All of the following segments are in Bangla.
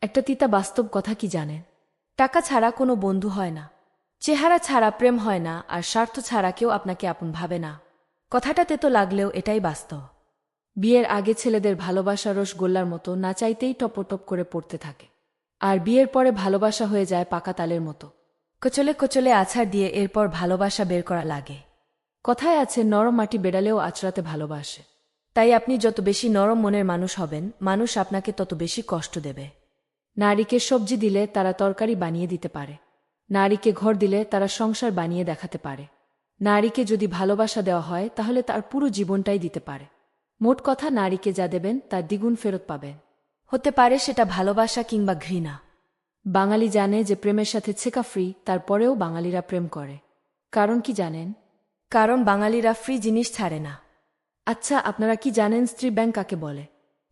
একটা তিতা বাস্তব কথা কি জানেন? টাকা ছাড়া কোনো বন্ধু হয় না। চেহারা ছাড়া প্রেম হয় না আর স্বার্থ ছাড়া কেউ আপনাকে আপন ভাবে না। কথাটাতে তো লাগলেও এটাই বাস্তব। বিয়ের আগে ছেলেদের ভালোবাসা রসগোল্লার মতো না চাইতেই টপটপ করে পড়তে থাকে। আর বিয়ের পরে ভালোবাসা হয়ে যায় পাকা তালের মতো। কচলে কচলে আছাড় দিয়ে এরপর ভালোবাসা বের করা লাগে। কথায় আছে, নরম মাটি বেড়ালেও আচড়াতে ভালোবাসে। তাই আপনি যত বেশি নরম মনের মানুষ হবেন, মানুষ আপনাকে তত বেশি কষ্ট দেবে। নারীকে সবজি দিলে তারা তরকারি বানিয়ে দিতে পারে। নারীকে ঘর দিলে তারা সংসার বানিয়ে দেখাতে পারে। নারীকে যদি ভালোবাসা দেওয়া হয়, তাহলে তার পুরো জীবনটাই দিতে পারে। মোট কথা, নারীকে যা দেবেন তার দ্বিগুণ ফেরত পাবেন। হতে পারে সেটা ভালোবাসা কিংবা ঘৃণা। বাঙালি জানে যে প্রেমের সাথে ছেকা ফ্রি, তারপরেও বাঙালিরা প্রেম করে। কারণ কি জানেন? কারণ বাঙালিরা ফ্রি জিনিস ছাড়ে না। আচ্ছা আপনারা কি জানেন স্ত্রী ব্যাংক কাকে বলে?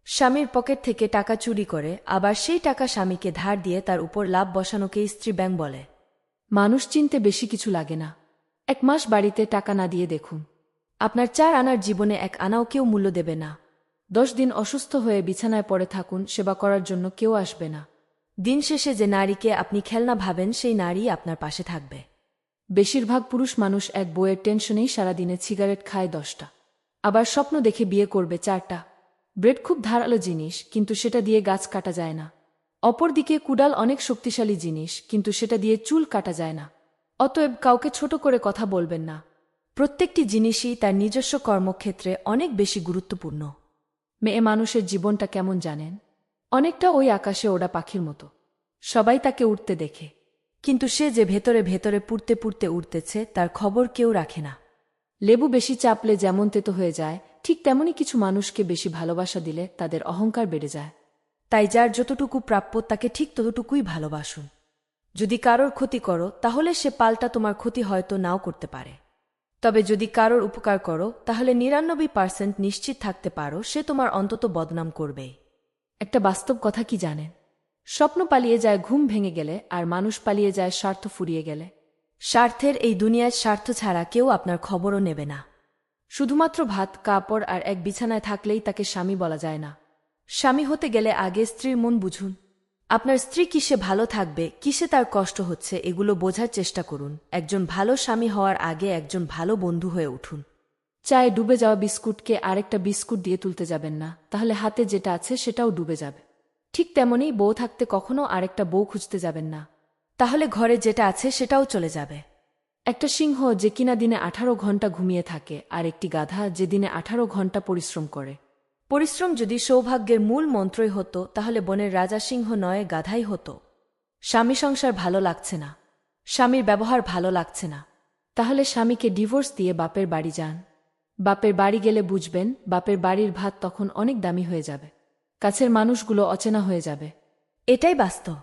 স্বামীর পকেট থেকে টাকা চুরি করে, আবার সেই টাকা স্বামীকে ধার দিয়ে তার উপর লাভ বসানোকেই স্ত্রী ব্যাংক বলে। মানুষ চিনতে বেশি কিছু লাগে না। এক মাস বাড়িতে টাকা না দিয়ে দেখুন। আপনার চার আনার জীবনে এক আনাও কেউ মূল্য দেবে না। দশ দিন অসুস্থ হয়ে বিছানায় পড়ে থাকুন, সেবা করার জন্য কেউ আসবে না। দিন শেষে যে নারীকে আপনি খেলনা ভাবেন, সেই নারী আপনার পাশে থাকবে। বেশিরভাগ পুরুষ মানুষ এক বইয়ের টেনশনেই সারাদিনে সিগারেট খায় দশটা। আবার স্বপ্ন দেখে বিয়ে করবে চারটা। ব্রেড খুব ধারালো জিনিস, কিন্তু সেটা দিয়ে গাছ কাটা যায় না। অপরদিকে কুডাল অনেক শক্তিশালী জিনিস, কিন্তু সেটা দিয়ে চুল কাটা যায় না। অতএব কাউকে ছোট করে কথা বলবেন না। প্রত্যেকটি জিনিসই তার নিজস্ব কর্মক্ষেত্রে অনেক বেশি গুরুত্বপূর্ণ। মেয়ে মানুষের জীবনটা কেমন জানেন? অনেকটা ওই আকাশে ওড়া পাখির মতো। সবাই তাকে উঠতে দেখে। কিন্তু সে যে ভেতরে ভেতরে পুড়তে পুড়তে উঠতেছে তার খবর কেউ রাখে না। লেবু বেশি চাপলে যেমন তেতো হয়ে যায় ঠিক তেমনই কিছু মানুষকে বেশি ভালোবাসা দিলে তাদের অহংকার বেড়ে যায়। তাই যার যতটুকু প্রাপ্য তাকে ঠিক ততটুকুই ভালোবাসুন। যদি কারোর ক্ষতি করো, তাহলে সে পাল্টা তোমার ক্ষতি হয়তো নাও করতে পারে। তবে যদি কারোর উপকার করো, তাহলে নিরানব্বই পার্সেন্ট নিশ্চিত থাকতে পারো, সে তোমার অন্তত বদনাম করবেই একটা বাস্তব কথা কি জানেন? স্বপ্ন পালিয়ে যায় ঘুম ভেঙে গেলে, আর মানুষ পালিয়ে যায় স্বার্থ ফুরিয়ে গেলে। স্বার্থের এই দুনিয়ার স্বার্থ ছাড়া কেউ আপনার খবরও নেবে না। শুধুমাত্র ভাত, কাপড় আর এক বিছানায় থাকলেই তাকে স্বামী বলা যায় না। স্বামী হতে গেলে আগে স্ত্রীর মন বুঝুন। আপনার স্ত্রী কিসে ভালো থাকবে কিসে তার কষ্ট হচ্ছে, এগুলো বোঝার চেষ্টা করুন। একজন ভালো স্বামী হওয়ার আগে একজন ভালো বন্ধু হয়ে উঠুন। চায়ে ডুবে যাওয়া বিস্কুটকে আরেকটা বিস্কুট দিয়ে তুলতে যাবেন না, তাহলে হাতে যেটা আছে সেটাও ডুবে যাবে। ঠিক তেমনই বউ থাকতে কখনো আরেকটা বউ খুঁজতে যাবেন না। তাহলে ঘরে যেটা আছে সেটাও চলে যাবে। একটা সিংহ যে কিনা দিনে আঠারো ঘণ্টা ঘুমিয়ে থাকে, আর একটি গাধা যে দিনে আঠারো ঘণ্টা পরিশ্রম করে। পরিশ্রম যদি সৌভাগ্যের মূল মন্ত্রই হতো, তাহলে বনের রাজা সিংহ নয়, গাধাই হতো। স্বামী সংসার ভালো লাগছে না। স্বামীর ব্যবহার ভালো লাগছে না। তাহলে স্বামীকে ডিভোর্স দিয়ে বাপের বাড়ি যান। বাপের বাড়ি গেলে বুঝবেন, বাপের বাড়ির ভাত তখন অনেক দামি হয়ে যাবে। কাছের মানুষগুলো অচেনা হয়ে যাবে। এটাই বাস্তব।